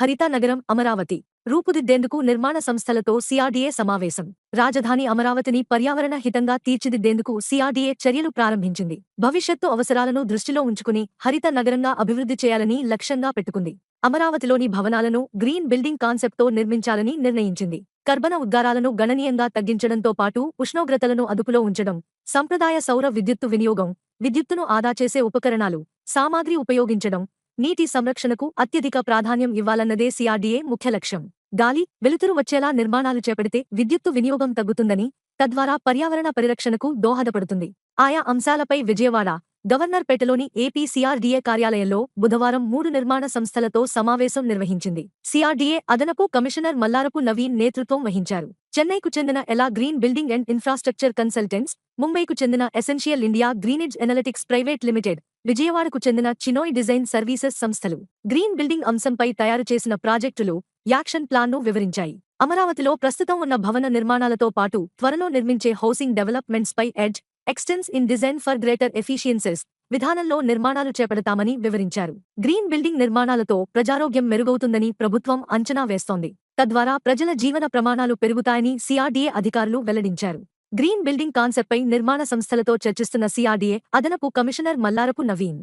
హరిత నగరం అమరావతి. రూపుదిద్దేందుకు నిర్మాణ సంస్థలతో సిఆర్డీఏ సమావేశం. రాజధాని అమరావతిని పర్యావరణ హితంగా తీర్చిదిద్దేందుకు సిఆర్డీఏ చర్యలు ప్రారంభించింది. భవిష్యత్తు అవసరాలను దృష్టిలో ఉంచుకుని హరిత నగరంగా అభివృద్ధి చేయాలని లక్ష్యంగా పెట్టుకుంది. అమరావతిలోని భవనాలను గ్రీన్ బిల్డింగ్ కాన్సెప్ట్తో నిర్మించాలని నిర్ణయించింది. కర్బన ఉద్గారాలను గణనీయంగా తగ్గించడంతో పాటు ఉష్ణోగ్రతలను అదుపులో ఉంచడం సంప్రదాయ సౌర విద్యుత్తు వినియోగం విద్యుత్తును ఆదా చేసే ఉపకరణాలు సామాగ్రి ఉపయోగించడం నీటి సంరక్షణకు అత్యధిక ప్రాధాన్యం ఇవ్వాలన్నదే సిఆర్డీఏ ముఖ్య లక్ష్యం. గాలి వెలుతురు వచ్చేలా నిర్మాణాలు చేపడితే విద్యుత్తు వినియోగం తగ్గుతుందని తద్వారా పర్యావరణ పరిరక్షణకు దోహదపడుతుంది. ఆయా అంశాలపై విజయవాడ గవర్నర్ పేటలోని ఏపీ సిఆర్డీఏ కార్యాలయంలో బుధవారం మూడు నిర్మాణ సంస్థలతో సమావేశం నిర్వహించింది. సిఆర్డీఏ అదనపు కమిషనర్ మల్లారపు నవీన్ నేతృత్వం వహించారు. చెన్నైకు చెందిన ఎలా green building and infrastructure consultants ముంబైకు చెందిన essential India greenage analytics private limited విజయవాడకు చెందిన చినోయ్ డిజైన్ సర్వీసెస్ సంస్థలు గ్రీన్ బిల్డింగ్ అంశంపై తయారు చేసిన ప్రాజెక్టులు యాక్షన్ ప్లాన్ను వివరించాయి. అమరావతిలో ప్రస్తుతం ఉన్న భవన నిర్మాణాలతో పాటు త్వరలో నిర్మించే housing డెవలప్మెంట్స్పై edge excellence in design for greater efficiencies విధానంలో నిర్మాణాలు చేపడతామని వివరించారు. గ్రీన్ బిల్డింగ్ నిర్మాణాలతో ప్రజారోగ్యం మెరుగవుతుందని ప్రభుత్వం అంచనా వేస్తోంది. తద్వారా ప్రజల జీవన ప్రమాణాలు పెరుగుతాయని సిఆర్డీఏ అధికారులు వెల్లడించారు. గ్రీన్ బిల్డింగ్ కాన్సెప్ట్పై నిర్మాణ సంస్థలతో చర్చిస్తున్న సిఆర్డీఏ అదనపు కమిషనర్ మల్లారపు నవీన్.